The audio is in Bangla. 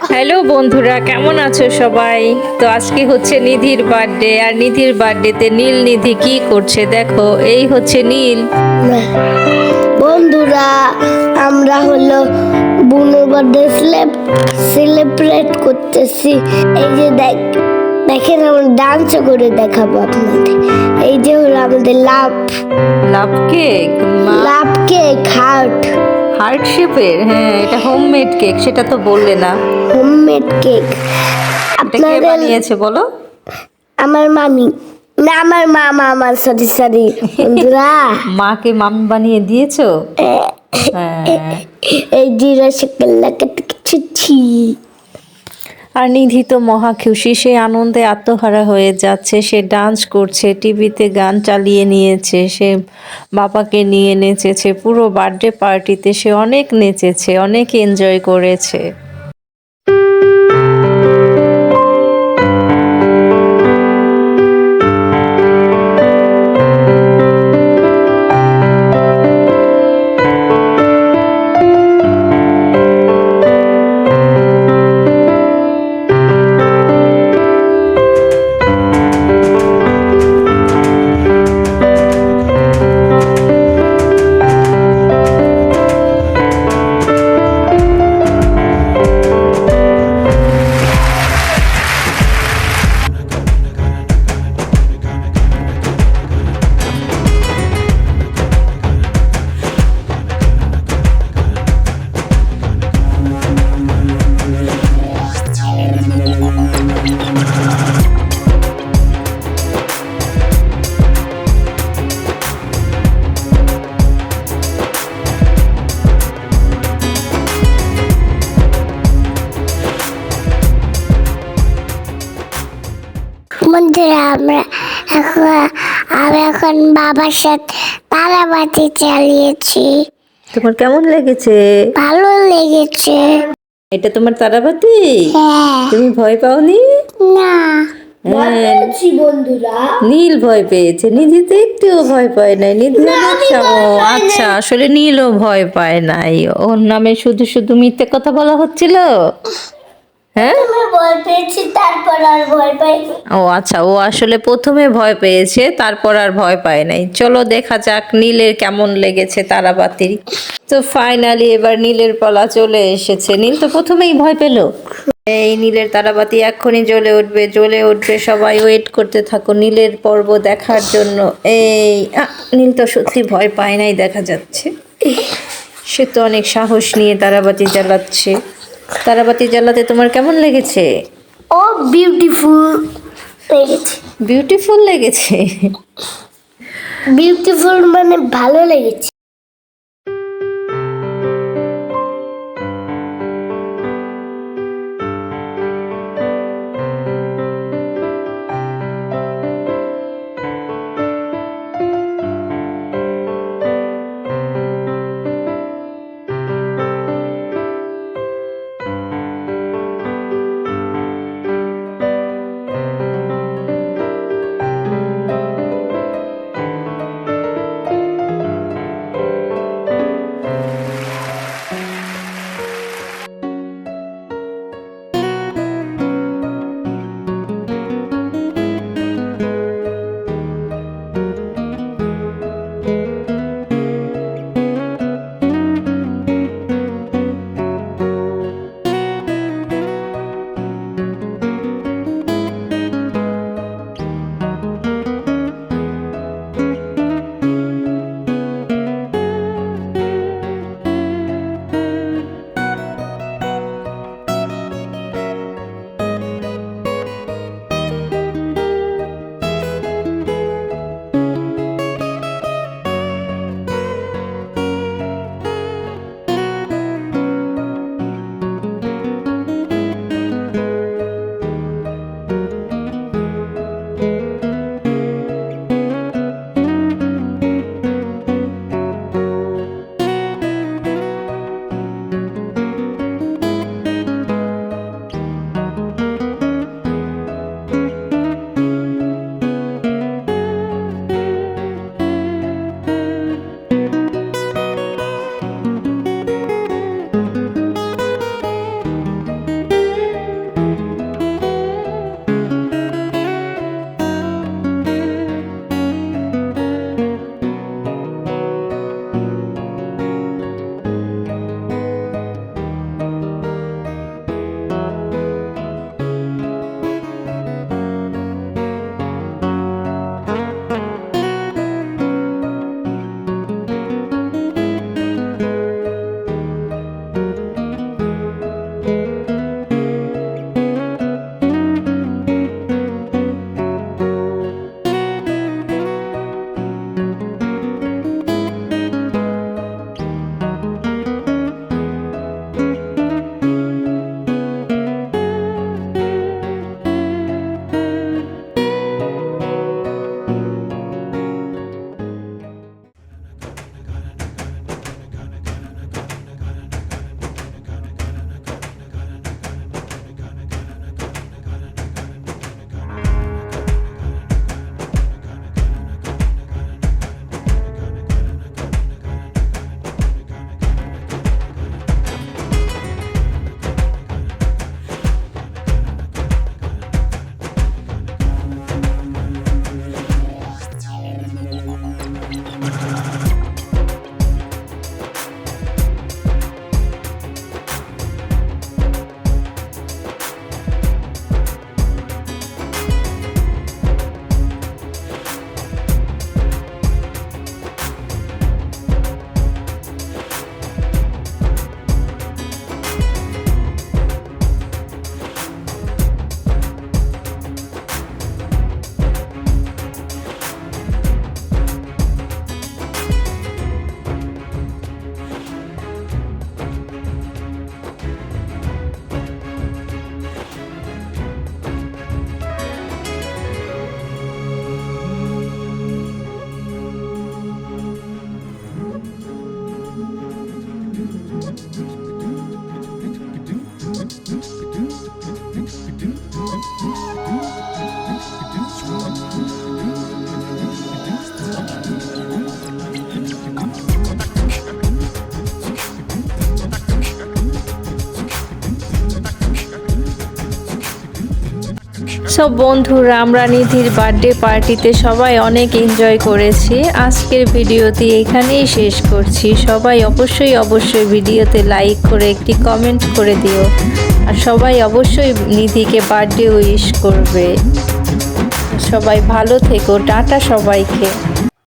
হ্যালো বন্ধুরা কেমন আছো সবাই? তো আজকে হচ্ছে নিধির বার্থডে আর নিধির বার্থডেতে নীল নিধি কি করছে দেখো এই হচ্ছে নীল। বন্ধুরা আমরা হলো বুনো বার্থডে সেলিব্রেট করতেছি। এই যে দেখ দেখেন আমরা ডান্স করে দেখাবো আপনাদের। এই যে হলো আমাদের love love cake love cake heart heart শেপের হ্যাঁ এটা হোমমেড কেক সেটা তো বললে না। হোমমেড কেক আপনি কে আপনাদের বানিয়েছে বলো? আমার মামি। না আমার মামা আমার সরি সরি। বন্ধুরা। মাকে মামি বানিয়ে দিয়েছ? হ্যাঁ। এই জিরা শিকল্লা কিছু আর নিধিত মহা খুশি, সে আনন্দে আত্মহারা হয়ে যাচ্ছে, সে ডান্স করছে, টিভিতে গান চালিয়ে নিয়েছে, সে বাবাকে নিয়ে নেচেছে, পুরো বার্থডে পার্টিতে সে অনেক নেচেছে, অনেক এনজয় করেছে। বাবার সাথে তারাবাতি চালিয়েছি। তোমার কেমন লেগেছে? ভালো লেগেছে। এটা তোমার তারাবাতি হ্যাঁ। তুমি ভয় পাওনি? না। হ্যাঁ। বন্ধুরা। নীল ভয় পেয়েছে। নিধি তো একটুও ভয় পায় নাই। নিধি। আচ্ছা আসলে নীলও ভয় পায় নাই। ওর নামে শুধু শুধু মিথ্যে কথা বলা হচ্ছিল? হ্যাঁ? ভয় পেয়েছি তারপর আর ভয় পাইনি। ও আচ্ছা ও আসলে প্রথমে ভয় পেয়েছে তারপর আর ভয় পায় নাই। চলো দেখা যাক নীলের কেমন লেগেছে তারাবাতি তো ফাইনালি এবার নীলের পালা চলে এসেছে। নীল তো প্রথমেই ভয় পেল। এই নীলের তারাবাতি এক্ষুনি জ্বলে উঠবে জ্বলে উঠবে সবাই ওয়েট করতে থাকো। নীলের পর্ব দেখার জন্য এই নীল তো সত্যি ভয় পায় নাই দেখা যাচ্ছে। সে তো অনেক সাহস নিয়ে তারাবাতি জ্বালাচ্ছে। তারাবাতি জ্বালাতে তোমার কেমন লেগেছে? ও বিউটিফুল লেগেছে। বিউটিফুল লেগেছে? বিউটিফুল মানে ভালো লেগেছে। সব বন্ধুরা, আমরা নিধির বার্থডে পার্টিতে সবাই অনেক এনজয় করেছি। আজকের ভিডিওটি এখানেই শেষ করছি। সবাই অবশ্যই অবশ্যই ভিডিওতে লাইক করে, একটি কমেন্ট করে দিও। আর সবাই অবশ্যই নিধিকে বার্থডে উইশ করবে। সবাই ভালো থেকো। টাটা সবাইকে।